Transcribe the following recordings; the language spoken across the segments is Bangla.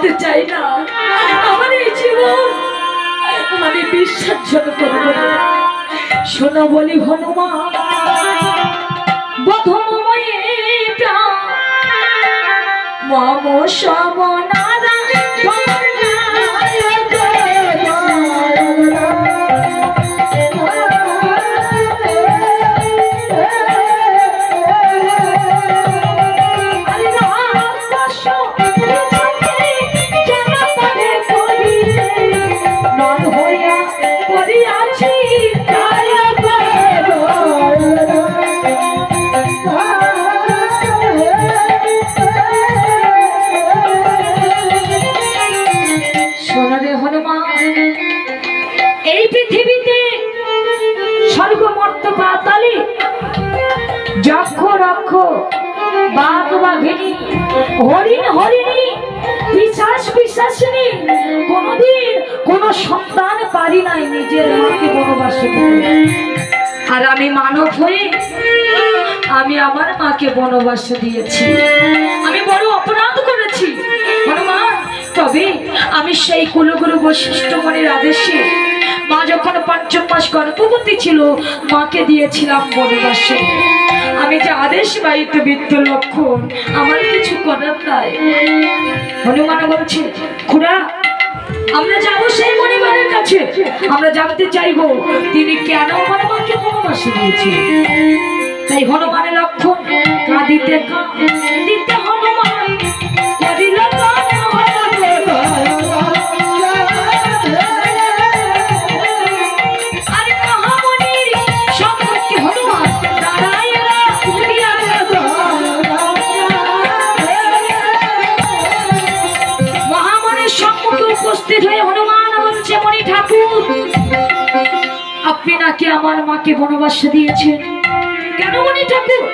বাঁচতে চাই না। আমার এই জীবন আমি বিশ্বাসযোগ করব না। শোনো বলি হনুমান মম এই পৃথিবীতে স্বর্গ মর্ত পাতালে যক্ষ রক্ষ বাঘ বাঘিনী হরিণ হরিণী কোনদিন কোন সন্তান পারি নিজের মাকে বনবাসে আর আমি মানব হয়ে আমি আমার মাকে বনবাসে দিয়েছি। আমি বড় অপরাধ করেছি। তবে আমি সেই কুলগুরু বৈশিষ্ট্য মনের আদেশে মা যখন পঞ্চম মাস গর্ভবতী ছিল, মাকে দিয়েছিলাম বনবাসে আমি যে আদেশ বাড়িতে বিদ্য লক্ষণ, আমার কিছু করার নাই। হনুমান বলছে, খুড়া, আমরা যাব সেই পরিবারের কাছে। আমরা জানতে চাইব, তিনি কেন আমার মাকে বনবাসে দিয়েছে তাই হনুমানের লক্ষণ কাঁদিতে নাকি আমার মাকে বনবাসে দিয়েছেন কেন মণি ঠাকুর?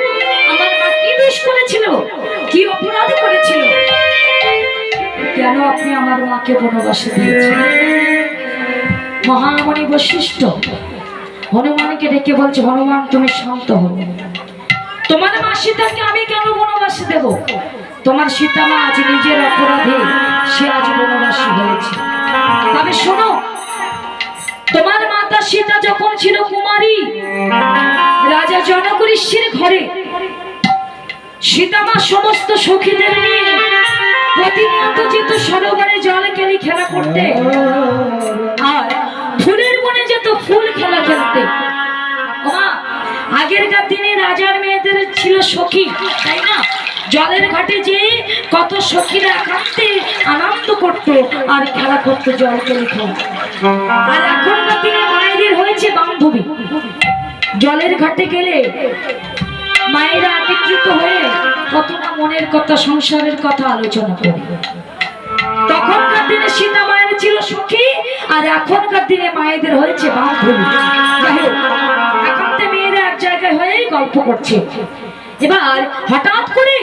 আমার মা কি দোষ করেছিল? কি অপরাধ করেছিল? কেন আপনি আমার মাকে বনবাসে দিয়েছেন? মহামণি বৈশিষ্ট্য হনুমানকে ডেকে বলছে হনুমান তুমি শান্ত হও। তোমার মা সীতাকে আমি কেন বনবাসে দেব? তোমার সীতা মা আজ নিজের অপরাধে সে আজ বনবাসী হয়েছে। তবে শোনো, তোমার মাতা সীতা যখন ছিল কুমারী, রাজা জনক ঋষির ঘরে, সীতামা সমস্ত সখীদের নিয়ে প্রতিনিয়ত যেত সরোবরে জল কেলি খেলা করতে। আর ফুলের মনে যেত ফুল খেলা খেলতে। আগেরকার দিনে রাজার মেয়েদের ছিল সখী, তাই না? জলের ঘাটে যে কত সখীরা একান্তে আনন্দ করত আর খেলা করতো জল কেলি খেলা আর এখনকার দিনে মায়েদের হয়েছে বান্ধবী। জলের ঘাটে গেলে মায়েরা একত্রিত হয়ে কত না মনের কথা, সংসারের কথা আলোচনা করে। তখনকার দিনে সীতা মায়ের ছিল সখী, আর এখনকার দিনে মায়েদের হয়েছে বান্ধবী। এখন তো মেয়েরা এক জায়গায় হয়েই গল্প করছে। এবার হঠাৎ করে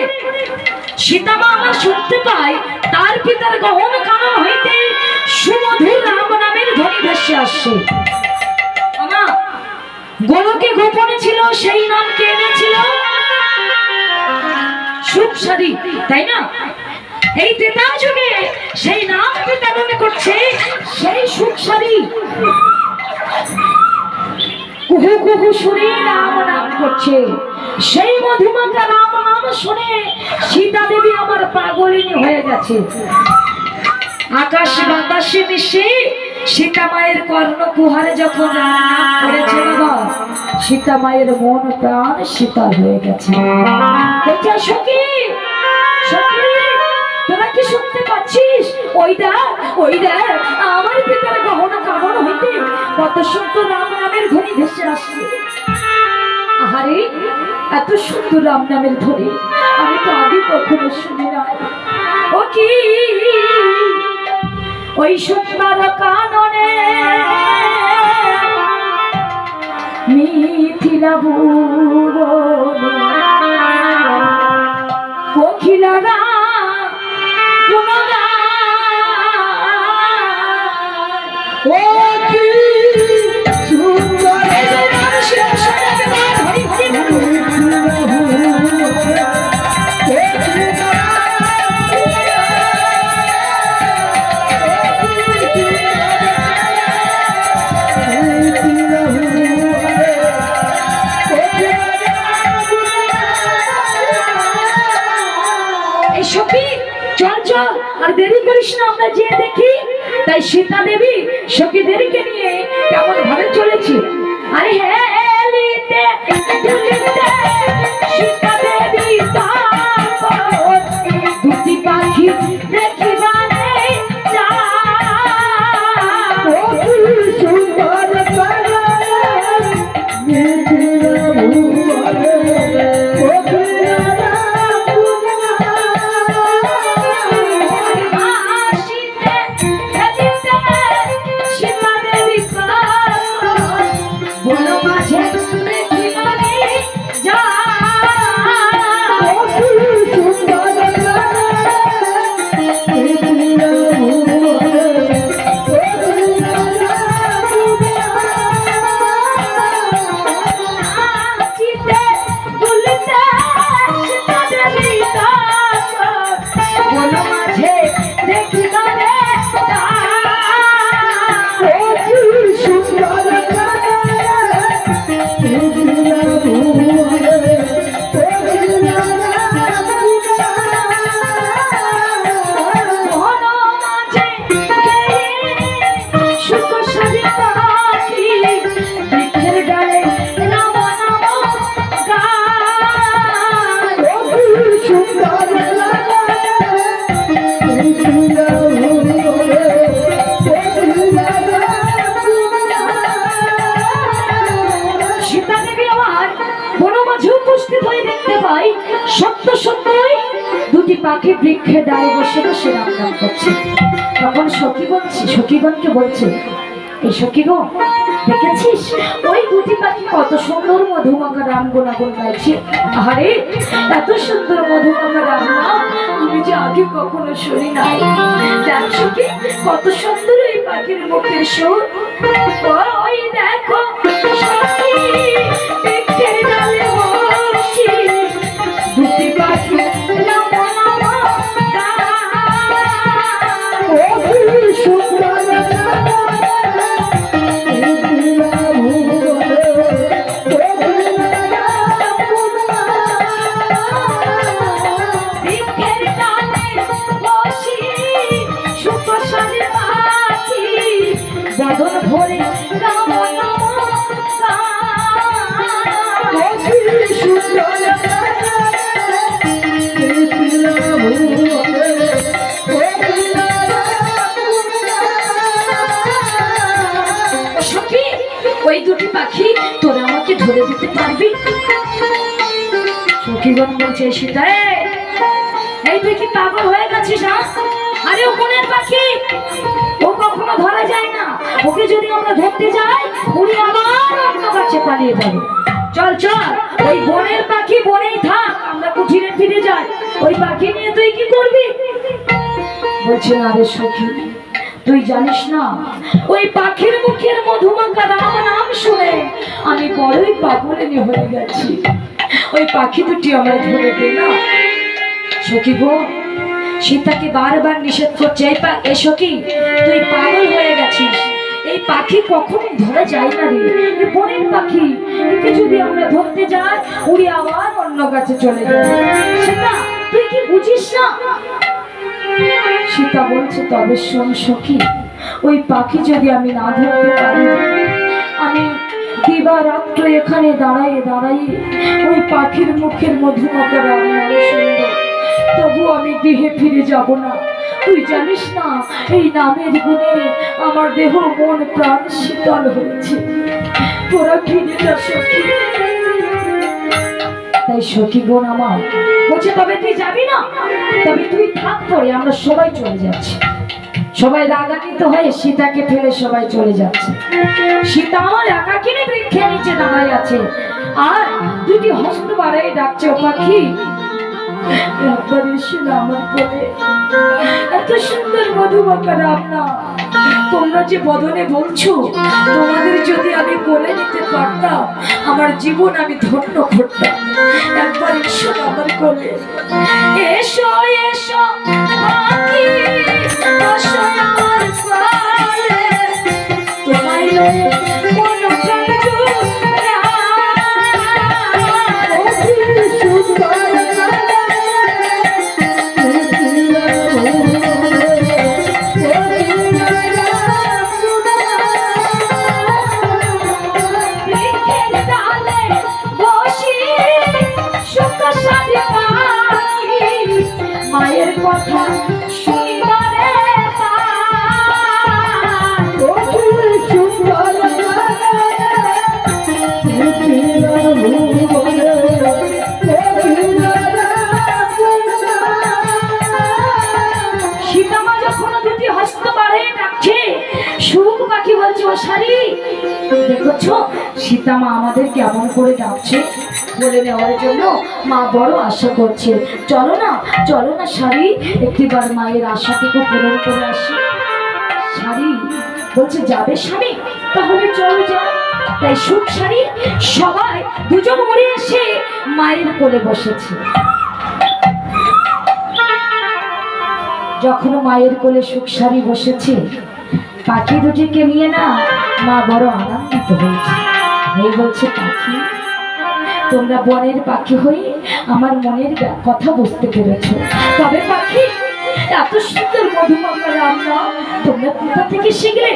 সীতামা শুনতে পায়, তার পিতার গহন কানন হইতে সুমধুর রাম নামের ধ্বনি ভেসে আসছে। গোলকে গোপনে ছিল, সেই নাম কে এনেছিল সুপসারি তাই না? এই তেতা যুগে সেই নাম বিতরণ করছে, সেই সুপসারি কুহু কুহু শুনে রাম নাম করছে। সেই মধুমাতা রাম নাম শুনে সীতা দেবী আমার পাগলিনী হয়ে গেছে। আকাশ বাতাসে মিশে সীতা মায়ের কর্ণ কুহারে যখন করেছে বাবা, সীতা মায়ের মন প্রাণ শীতল হয়ে গেছে। তোরা কি শুনতে পাচ্ছিস? ওই দেখ ওই দেখ, আমার পিতার গহনা কামন হইতে কত সুন্দর রাম নামের ধ্বনি ভেসে আসছে। আহারে এত সুন্দর রাম নামের ধরে আমি তো আগে কখনো শুনি নাই। ও কি? ওই সুন্দর কাননে মিথিলা ভুবন পাখি বৃক্ষে ডালে বসে বসে রাম করছে। তখন সখী বলছি সখীগণকে বলছে এই সখীগণ, দেখেছিস? ওই দুটি পাখি কত সুন্দর মধুমাখা রাম গুণাগুণ গাইছে। আরে এত সুন্দর মধুমাখা রাম নাম আমি যে আগে কখনো শুনি নাই। দেখ সখী, কত সুন্দর এই পাখির মুখের সুর। ওই দেখো, সখী। "এই, তুই কি পাগল হয়ে গেছিস না আরে কোনের পাখি। ও কখনো ধরা যায় না। ওকে যদি আমরা ধরতে যাই উনি আবার অন্য পালিয়ে যাবে। চল চল। ওই বনের পাখি বনেই থাক আমরা কুঠিরে ফিরে যাই। ওই পাখি নিয়ে তুই কি করবি? বলছে না রে সখী তুই জানিস না ওই পাখির মুখের মধুমাখা রাম নাম শুনে আমি বড়ই পাগলিনী হয়ে গেছি। ওই পাখি দুটি আমার ধরে না সখী গো, সীতাকে বারবার নিষেধ করছে। এই এ সখী, তুই পাগল হয়ে গেছিস। এই পাখি কখনো ধরা যায় না রে। এ বনের পাখি, একে যদি আমরা ধরতে যাই, উড়ে আবার অন্য কাছে চলে যাবে সেটা তুই কি বুঝিস না? সীতা বলছে, তবে শোন সখী, ওই পাখি যদি আমি না ধরতে পারি, আমি দিবারাত্র এখানে দাঁড়াইয়ে দাঁড়াইয়ে ওই পাখির মুখের মধুমতা রান্নার শুনব তবু আমি গৃহে ফিরে যাব না। তুই জানিস না, এই নামের গুণে আমার দেহ, মন, প্রাণ শীতল হয়েছে। তোরা ফিরে যা সখী। তাই সখী বোন আমার, বলছে, তবে তুই যাবি না? তবে তুই থাক পরে, আমরা সবাই চলে যাচ্ছি। সবাই রাগান্বিত হয়ে সীতাকে ফেলে সবাই চলে যাচ্ছে। সীতা আমার একাকিনী বৃক্ষের নিচে দাঁড়ায় আছে। আর দুটি হস্ত বাড়াই ডাকছে, ও পাখি এত সুন্দর মধুমাখা রান্না তোমরা যে বদনে বলছো, তোমাদের যদি আমি কোলে নিতে পারতাম, আমার জীবন আমি ধন্য করতাম। একবার এসো আমার কোলে। এসো এসো Thank you. শাড়ি দেখছ? সীতা মা আমাদের কেমন করে ডাকছে, বলে নেওয়ার জন্য মা বড় আশা করছে। চলো না চলো না শাড়ি, একটিবার মায়ের আশাটুকু পূরণ করে আসি। শাড়ি? বলছে, যাবে স্বামী, তাহলে চলো যাও তাই সুখ শাড়ি সবাই দুজন মরে এসে মায়ের কোলে বসেছে। যখন মায়ের কোলে সুখ শাড়ি বসেছে পাখি দুটিকে নিয়ে না মা বড় আনন্দিত হয়েছে এই বলছে পাখি, তোমরা বনের পাখি হয়ে আমার মনের কথা বুঝতে পেরেছ। তবে পাখি, এত সুন্দর মধুমাখা রান্না তোমরা কোথা থেকে শিখলে?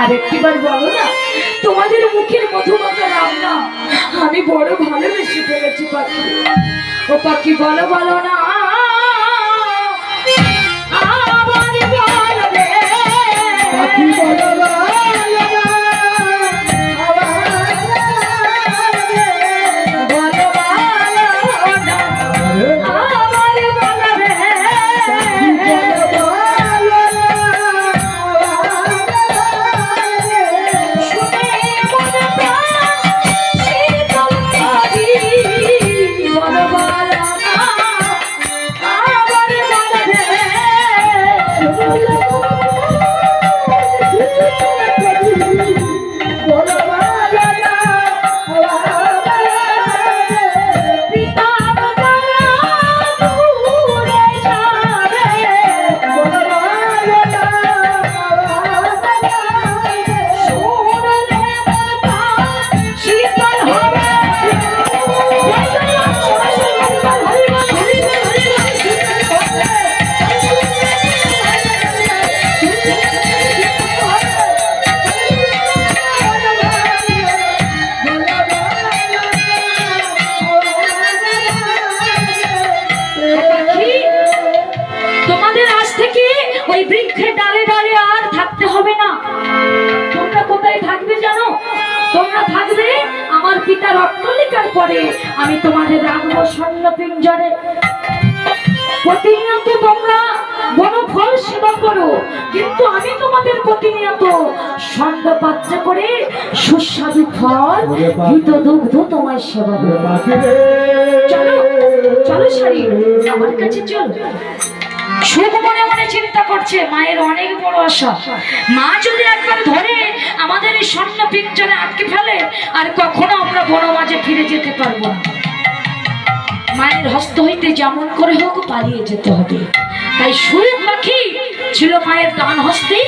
আর একটিবার বলো না, তোমাদের মুখের মধুমাখা রান্না আমি বড় ভালোবেসে ফেলেছি পাখি। ও পাখি, বলো বলো না। পাখি বলো? পিতার অট্টলিকার পরে আমি তোমাদের রাখব স্বর্ণ পিঞ্জরে। প্রতিনিয়ত তোমরা বড় ফল সেবা করো কিন্তু আমি তোমাদের প্রতিনিয়ত স্বর্ণ পাত্র করে সুস্বাদু ফল হিত দুগ্ধ তোমায় সেবা দেবো চলো চলো শাড়ি আমার কাছে চলো। সুখ মনে মনে চিন্তা করছে, মায়ের অনেক বড় আশা। মা যদি একবার ধরে আমাদের এই স্বর্ণ পিঞ্জরে আটকে ফেলে, আর কখনো আমরা বড় মাঝে ফিরে যেতে পারব না। মায়ের হস্ত হইতে যেমন করে হোক পালিয়ে যেতে হবে। তাই সুখ পাখি ছিল মায়ের ডান হস্তে।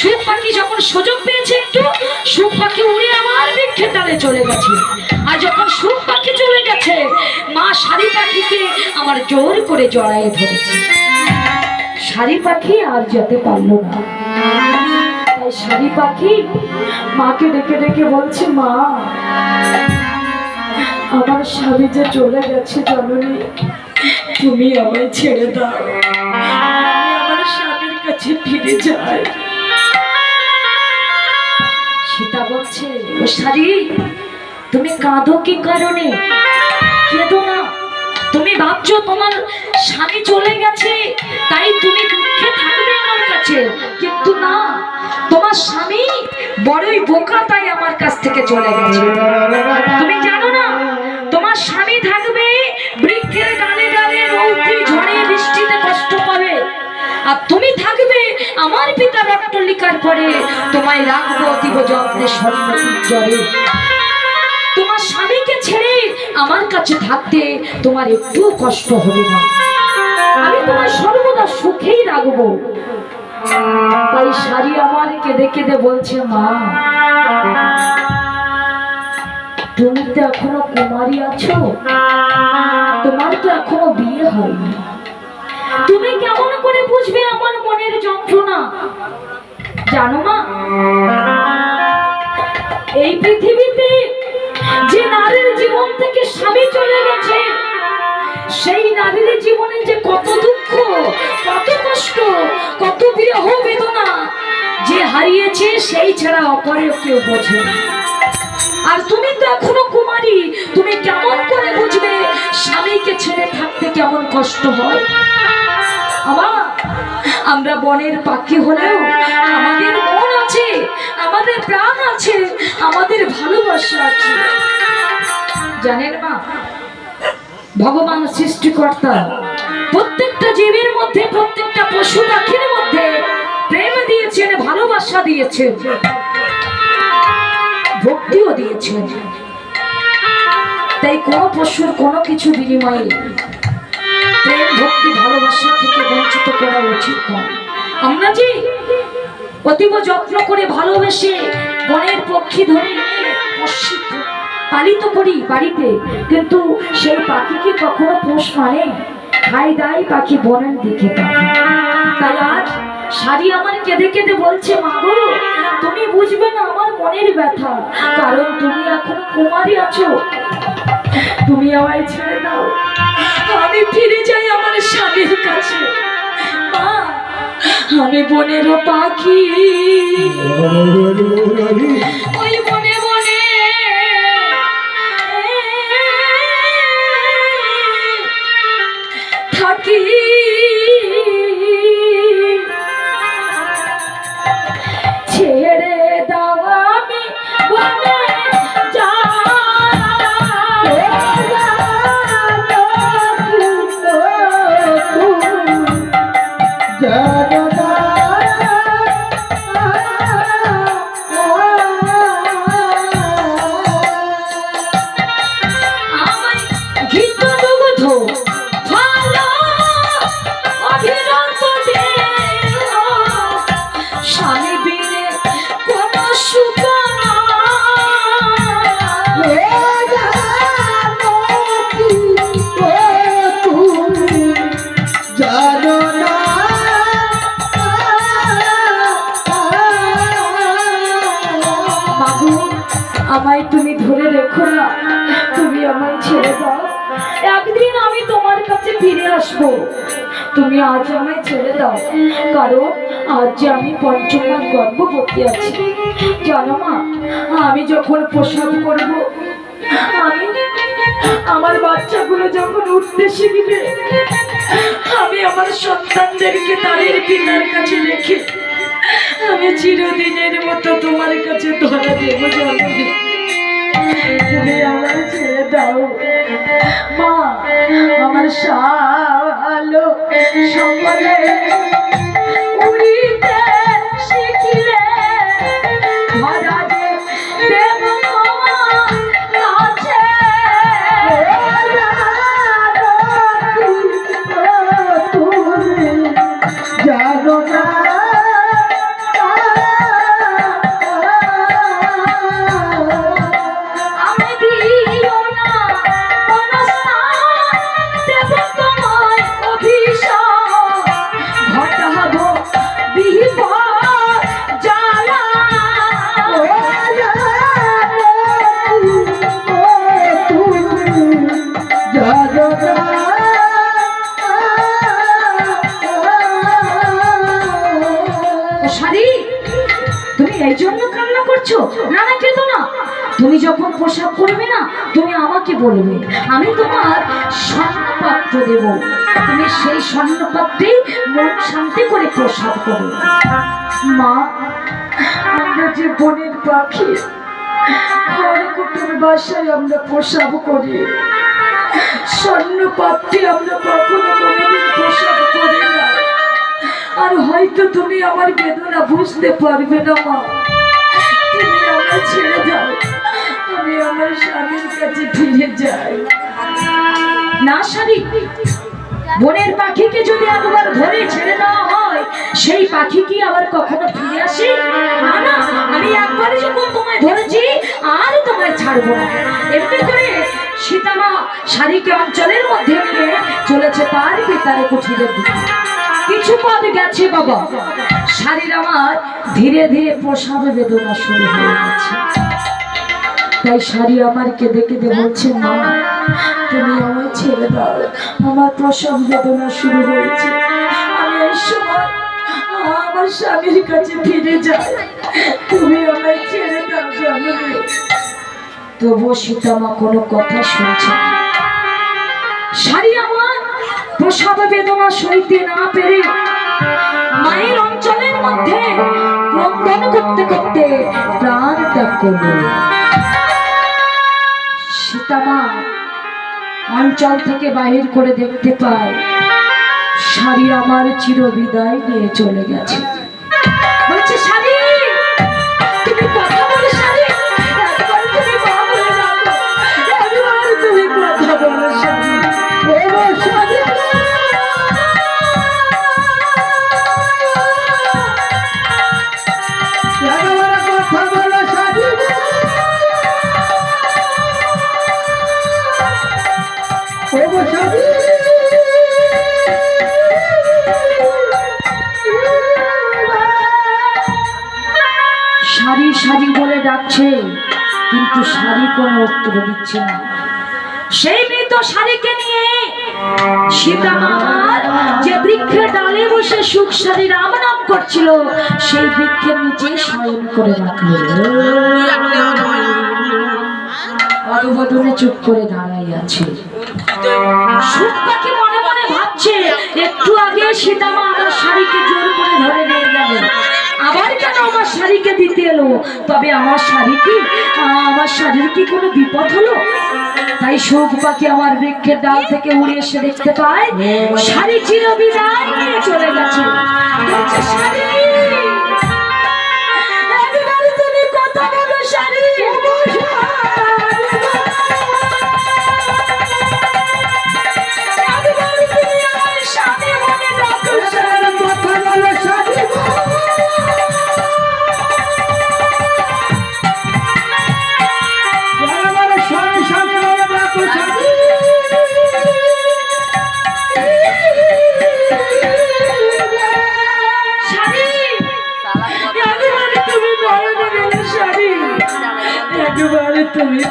সুখ পাখি যখন সুযোগ পেয়েছে একটু সুখ পাখি উড়ে আমার বৃক্ষের ডালে চলে গেছে। আর যখন সুখ পাখি চলে গেছে, মা শাড়ি পাখিকে আমার জোর করে জড়ায়ে ধরেছে। শাড়ি পাখি আর যেতে পারল না। তাই শাড়ি পাখি মাকে ডেকে ডেকে বলছে, মা, আমার স্বামী যে চলে গেছে জননী, তুমি আমায় ছেড়ে দাও। আমার স্বামীর কাছে ফিরে যাই। সীতা বলছে, ও শাড়ি, তুমি কাঁদো কি কারণে? কেঁদো না। তুমি ভাবছ তোমার স্বামী চলে গেছে, তাই তুমি দুঃখে থাকবে আমার কাছে। কিন্তু না, তোমার স্বামী বড়ই বোকা, তাই আমার কাছ থেকে চলে গেছে। তুমি জানো না, তোমার স্বামী থাকবে বৃক্ষের ডালে ডালে রৌদ্রে ঝড়ে বৃষ্টিতে কষ্ট পাবে। আর তুমি থাকবে আমার পিতা রক্তলিকার পরে, তোমায় রাখব অতীব যত্নে স্বর্ণ জলে স্বামীকে ছেড়ে আমার কাছে থাকতে তোমার একটু কষ্ট হবে না। আমি তোমার সর্বদা সুখেই রাখব। তাই শাড়ি আমার কেঁদে কেঁদে বলছে, মা, তুমি তো এখনও কুমারী আছো। তোমার তো এখনও বিয়ে হয়নি। তুমি কেমন করে বুঝবে আমার মনের যন্ত্রণা? জানো মা, এই পৃথিবীতে যে নারীর জীবন থেকে স্বামী চলে গেছে, সেই নারীর জীবনে যে কত দুঃখ, কত কষ্ট, কত বিরহ বেদনা যে হারিয়েছে, সেই ছাড়া অপরের কেউ বোঝে না। আর তুমি তো এখনও কুমারী, তুমি কেমন করে বুঝবে স্বামীকে ছেড়ে থাকতে কেমন কষ্ট হয়? আমার আমরা বনের পাখি হলেও আমাদের মন আছে, আমাদের প্রাণ আছে, আমাদের ভালোবাসা আছে। জানেন মা, ভগবান সৃষ্টিকর্তা প্রত্যেকটা জীবের মধ্যে, প্রত্যেকটা পশু পাখির মধ্যে প্রেম দিয়েছেন, ভালোবাসা দিয়েছেন, ভক্তিও দিয়েছেন। তাই কোনো পশুর কোনো কিছু বিনিময়ে প্রেম, ভক্তি, ভালোবাসা থেকে বঞ্চিত করা উচিত নয়। আমরা যে অতীব যত্ন করে ভালোবেসে বনের পক্ষী ধরে পালিত করি বাড়িতে, কিন্তু সেই পাখিকে কখনো পোষ মানে? খাই দাই পাখি বনের দিকে তাই আজ শাড়ি আমার কেঁদে কেঁদে বলছে মাগো তুমি বুঝবে না আমার মনের ব্যথা। কারণ তুমি এখন কুমারী আছো তুমি আমায় ছেড়ে দাও। আমি ফিরে যাই আমার স্বামীর কাছে। মা আমি বনেরও পাখি। আমি পঞ্চমাস গর্ভবতী আছি। জানো মা, আমি যখন প্রসব করব, আমি আমার বাচ্চাগুলো যখন উঠতে শিখবে, আমি আমার সন্তানদেরকে তাদের পিতার কাছে রেখে আমি চিরদিনের মতো তোমার কাছে ধরা দেবো জন্মে। তুমি আমার ছেড়ে দাও। মা, আমার সালো সকলে উড়িতে বলবে, আমি তোমার স্বর্ণপাত্র দেব। তুমি সেই স্বর্ণপাত্রেই মন শান্তি করে প্রসাব করো মা, আমরা যে বনের পাখি খড়কুটোর বাসায় আমরা প্রসাব করি। আমরা কখনো কোনোদিন প্রসাব করি না। আর হয়তো তুমি আমার বেদনা বুঝতে পারবে না, মা। তুমি আমার ছেড়ে যাও আমি আমার স্বামীর কাছে ফিরে যাই। না বনের পাখিকে যদি একবার ধরে ছেড়ে দেওয়া হয়, সেই পাখি কি আবার কখনো ফিরে আসে? না আমি যখন তোমায় ধরেছি, আর তোমায় ছাড়বো না। এমনি করে সীতামা শাড়িকে অঞ্চলের মধ্যে নিয়ে চলেছে তার কিছু পথ গেছে বাবা। শাড়ির আমার ধীরে ধীরে প্রসাদ বেদনা শুরু হয়ে গেছে। তাই শাড়ি আমার কেঁদে কেঁদে বলছে, মা, তুমি আমায় ছেড়ে দাও। আমার প্রসব বেদনা শুরু হয়েছে। আমি এই সময় আমার স্বামীর কাছে ফিরে যাই। তুমি দাও তবুও সীতামা কোনো কথা শুনছে শাড়ি আমার প্রসব বেদনা সইতে না পেরে মায়ের অঞ্চলের মধ্যে ক্রন্দন করতে করতে প্রাণ ত্যাগ করবে সীতামা অঞ্চল থেকে বাহির করে দেখতে পায় শাড়ি আমার চিরবিদায় নিয়ে চলে গেছে। ডাকছে কিন্তু শাড়ি কোনো উত্তর দিচ্ছে না। সেই মৃত শাড়িকে নিয়ে যে বৃক্ষের ডালে বসে সুখ শাড়ি রাম নাম করছিল, সেই বৃক্ষের নিচে শয়ন করে রাখল। চুপ করে দাঁড়াই আছে। সুখ পাখি মনে মনে ভাবছে, একটু আগে সীতামা আমার শাড়িকে জোর করে ধরে নিয়ে গেল। আবার কেন আমার শাড়িকে দিতে এলো? তবে আমার শাড়ি কি? আমার শাড়ির কি কোনো বিপদ হলো? তাই শোক পাখি আমার বৃক্ষের ডাল থেকে উড়ে এসে দেখতে পায় শাড়ি চিরবিদায় নিয়ে চলে গেছে। শাড়ি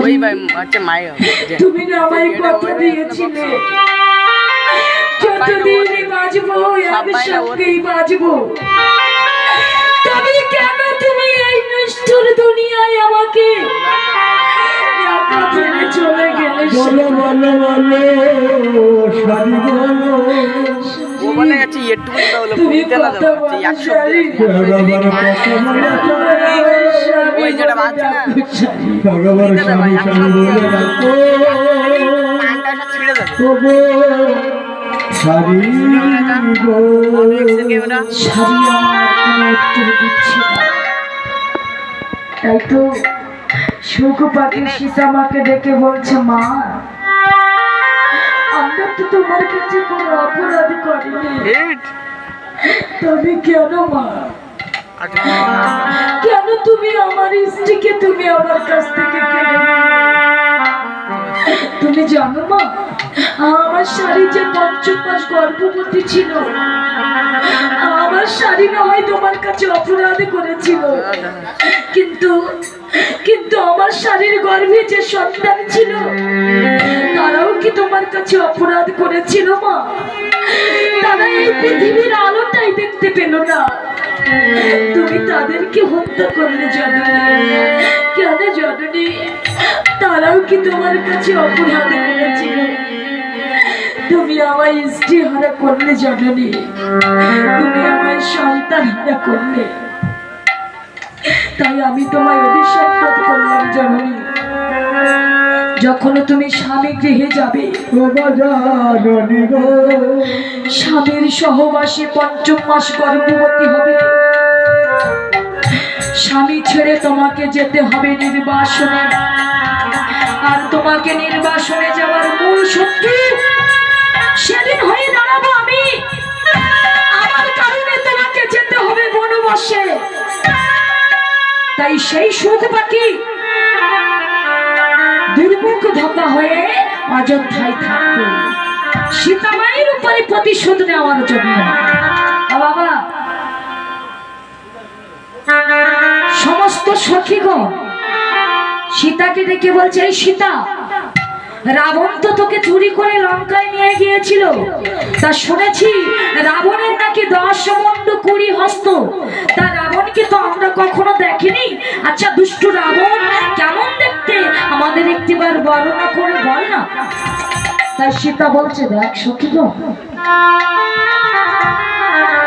ওই হচ্ছে মায়ের তুমি না আমায় কথা দিয়েছিলে? যতদিন বাঁচবো একসঙ্গেই বাঁচবো। তবে কেন তুমি এই নিষ্ঠুর দুনিয়ায় আমাকে? চলে গেলে বলো বলো বলো শাড়ি বলো ও গেছে একটু হলো তুমি দিতে না কথা দেবো। বলো একশো ওই যেটা বাঁচছে না? একেবারে স্বামী স্বামী বলে ডাকো পানটা সব ছিঁড়ে যাবে ওগো শাড়ি গো অনেক থেকে ওটা শাড়ি আমার কোনো উত্তর দিচ্ছে না। তাই তো সুখ পাখি সীতামাকে ডেকে বলছে মা আমরা তো তোমার কাছে কোনো অপরাধ করিনি। তবে কেন মা কেন তুমি আমার স্ত্রীকে তুমি আমার কাছ থেকে তুমি জানো মা, আমার শাড়ি যে গর্ভবতী ছিল, আমার শাড়ি না হয় তোমার কাছে অপরাধ করেছিল। কিন্তু কিন্তু আমার শাড়ির গর্ভে যে সন্তান ছিল, তারাও কি তোমার কাছে অপরাধ করেছিল মা? তারা এই পৃথিবীর আলোটাই দেখতে পেল না। তুমি তাদেরকে হত্যা করলে কেন তারাও কি তোমার কাছে অপরাধ করেছিল তুমি আমায় স্ত্রী করলে জননী তুমি আমায় সন্তান করলে। তাই আমি তোমায় অভিশাপ করলাম জননী যখন তুমি স্বামী গৃহে যাবে, স্বামীর সহবাসী পঞ্চম মাস গর্ভবতী হবে। স্বামী ছেড়ে তোমাকে যেতে হবে নির্বাসনে। আর তোমাকে নির্বাসনে যাওয়ার মূল শক্তি সেদিন হয়ে দাঁড়াবো আমি। আমার কারণে তোমাকে যেতে হবে বনবাসে। তাই সেই সুখ পাখি হয়ে অযোধ্যায় থাকবে। সীতামায়ের উপরে প্রতিশোধ নেওয়ার জন্য। বাবা। সমস্ত সখীগণ, সীতাকে ডেকে বলছে, এই সীতা, রাবণ তো তোকে চুরি করে লঙ্কায় নিয়ে গিয়েছিল। তা শুনেছি রাবণের নাকি দশ মন্ড কুড়ি হস্ত। তা রাবণকে তো আমরা কখনো দেখিনি। আচ্ছা দুষ্টু রাবণ, কেমন দেখতে? আমাদের একটিবার বর্ণনা করে বল না। তাই সীতা বলছে, দেখ সখী গো।